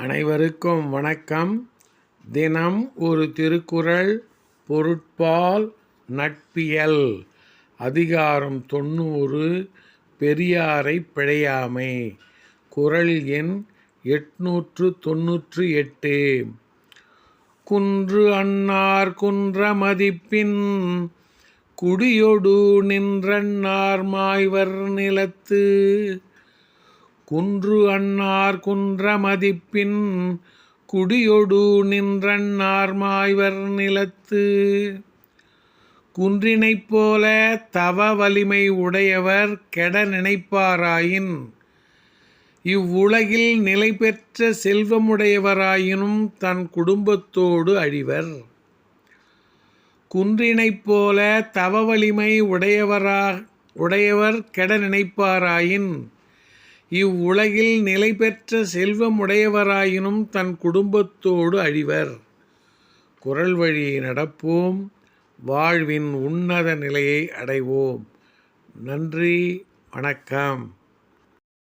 அனைவருக்கும் வணக்கம். தினம் ஒரு திருக்குறள் பொருட்பால் நட்பியல். அதிகாரம் தொண்ணூறு பெரியாரை பிழையாமை. குறள் எண் எட்நூற்று தொன்னூற்று எட்டு. குன்று அன்னார் குன்ற மதிப்பின் குடியொடு நின்றன்னார் மாய்வர் நிலத்து. குன்று அன்னார் குன்ற மதிப்பின் குடியொடு நின்றன்னார் மாய்வர் நிலத்து. குன்றினைப் போல தவ வலிமை உடையவர் கெட நினைப்பாராயின். இவ்வுலகில் நிலை பெற்ற செல்வமுடையவராயினும் தன் குடும்பத்தோடு அழிவர். குன்றினைப் போல தவ வலிமை உடையவரா உடையவர் கெட நினைப்பாராயின். இவ்வுலகில் நிலை பெற்ற செல்வமுடையவராயினும் தன் குடும்பத்தோடு அழிவர். குரல் வழி நடப்போம். வாழ்வின் உன்னத நிலையை அடைவோம். நன்றி. வணக்கம்.